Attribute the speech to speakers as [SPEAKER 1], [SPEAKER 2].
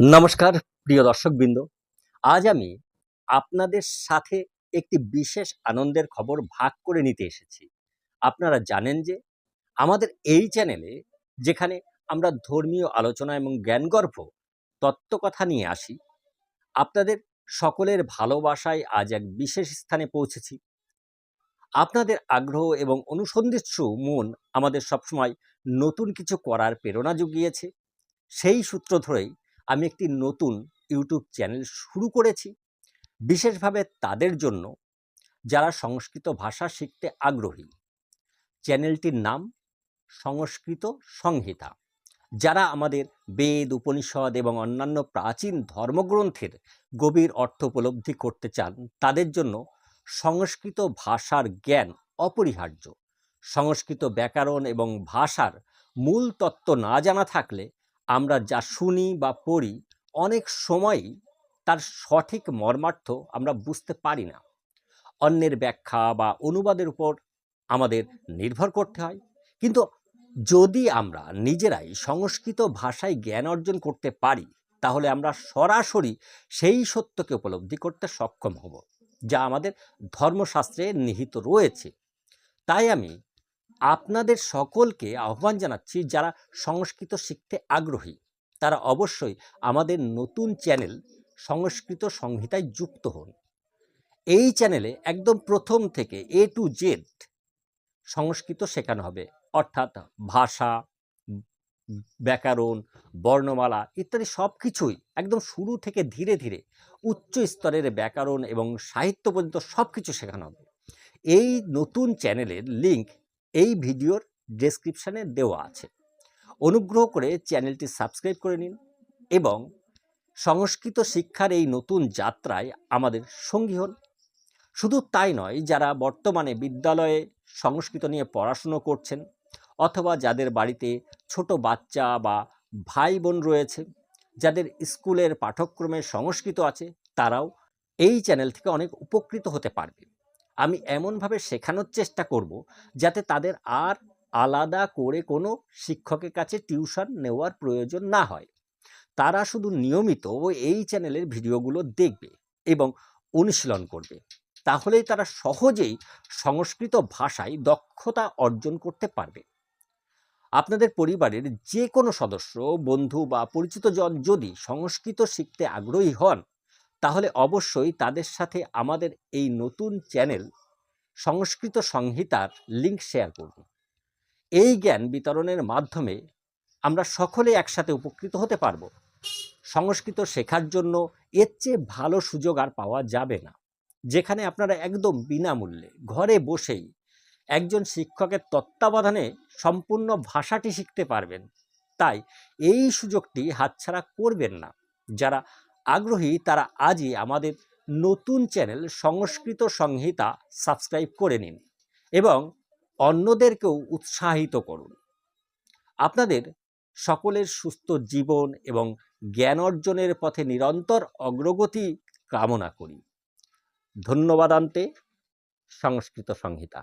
[SPEAKER 1] নমস্কার, প্রিয় দর্শকবৃন্দ। আজ আমি আপনাদের সাথে একটি বিশেষ আনন্দের খবর ভাগ করে নিতে এসেছি। আপনারা জানেন যে আমাদের এই চ্যানেলে যেখানে আমরা ধর্মীয় আলোচনা এবং জ্ঞানগর্ভ তত্ত্বকথা নিয়ে আসি, আপনাদের সকলের ভালোবাসায় আজ এক বিশেষ স্থানে পৌঁছেছি। আপনাদের আগ্রহ এবং অনুসন্ধিৎসু মন আমাদের সবসময় নতুন কিছু করার প্রেরণা জুগিয়েছে। সেই সূত্র ধরেই আমি একটি নতুন ইউটিউব চ্যানেল শুরু করেছি। বিশেষভাবে তাদের জন্য, যারা সংস্কৃত ভাষা শিখতে আগ্রহী। চ্যানেলটির নাম সংস্কৃত সংহিতা, যারা আমাদের বেদ, উপনিষদ এবং অন্যান্য প্রাচীন ধর্মগ্রন্থের গভীর অর্থ উপলব্ধি করতে চান, তাদের জন্য সংস্কৃত ভাষার জ্ঞান অপরিহার্য। সংস্কৃত ব্যাকরণ এবং ভাষার মূল তত্ত্ব না জানা থাকলে আমরা যা শুনি বা পড়ি, অনেক সময়ই তার সঠিক মর্মার্থ আমরা বুঝতে পারি না। অন্যের ব্যাখ্যা বা অনুবাদের উপর আমাদের নির্ভর করতে হয়। কিন্তু যদি আমরা নিজেরাই সংস্কৃত ভাষায় জ্ঞান অর্জন করতে পারি, তাহলে আমরা সরাসরি সেই সত্যকে উপলব্ধি করতে সক্ষম হব, যা আমাদের ধর্মশাস্ত্রে নিহিত রয়েছে। তাই আমি আপনাদের সকলকে আহ্বান জানাচ্ছি যারা সংস্কৃত শিখতে আগ্রহী, তারা অবশ্যই আমাদের নতুন চ্যানেল সংস্কৃত সংহিতায় যুক্ত হন। এই চ্যানেলে একদম প্রথম থেকে এ টু জেড সংস্কৃত শেখানো হবে, অর্থাৎ ভাষা, ব্যাকরণ, বর্ণমালা ইত্যাদি সব কিছুই একদম শুরু থেকে ধীরে ধীরে উচ্চ স্তরের ব্যাকরণ এবং সাহিত্য পর্যন্ত সব কিছু শেখানো হবে। এই নতুন চ্যানেলের লিংক এই ভিডিওর ডেসক্রিপশানে দেওয়া আছে। অনুগ্রহ করে চ্যানেলটি সাবস্ক্রাইব করে নিন এবং সংস্কৃত শিক্ষার এই নতুন যাত্রায় আমাদের সঙ্গী হন। শুধু তাই নয়, যারা বর্তমানে বিদ্যালয়ে সংস্কৃত নিয়ে পড়াশুনো করছেন অথবা যাদের বাড়িতে ছোট বাচ্চা বা ভাই বোন রয়েছে, যাদের স্কুলের পাঠ্যক্রমে সংস্কৃত আছে, তারাও এই চ্যানেল থেকে অনেক উপকৃত হতে পারবে। আমি এমনভাবে শেখানোর চেষ্টা করব যাতে তাদের আর আলাদা করে কোনো শিক্ষকের কাছে টিউশন নেওয়ার প্রয়োজন না হয়। তারা শুধু নিয়মিত ও এই চ্যানেলের ভিডিওগুলো দেখবে এবং অনুশীলন করবে। তাহলেই তারা সহজেই সংস্কৃত ভাষায় দক্ষতা অর্জন করতে পারবে। আপনাদের পরিবারের যে কোনো সদস্য, বন্ধু বা পরিচিত জন যদি সংস্কৃত শিখতে আগ্রহী হন তাহলে অবশ্যই তাদের সাথে আমাদের এই নতুন চ্যানেল সংস্কৃত সংহিতার লিঙ্ক শেয়ার করব। এই জ্ঞান বিতরণের মাধ্যমে আমরা সকলে একসাথে উপকৃত হতে পারব। সংস্কৃত শেখার জন্য এর চেয়ে ভালো সুযোগ আর পাওয়া যাবে না। যেখানে আপনারা একদম বিনামূল্যে ঘরে বসেই একজন শিক্ষকের তত্ত্বাবধানে সম্পূর্ণ ভাষাটি শিখতে পারবেন। তাই এই সুযোগটি হাতছাড়া করবেন না। যারা আগ্রহী, তারা আজই আমাদের নতুন চ্যানেল সংস্কৃত সংহিতা সাবস্ক্রাইব করে নিন এবং অন্যদেরকেও উৎসাহিত করুন। আপনাদের সকলের সুস্থ জীবন এবং জ্ঞান অর্জনের পথে নিরন্তর অগ্রগতি কামনা করি। ধন্যবাদ আনতে সংস্কৃত সংহিতা।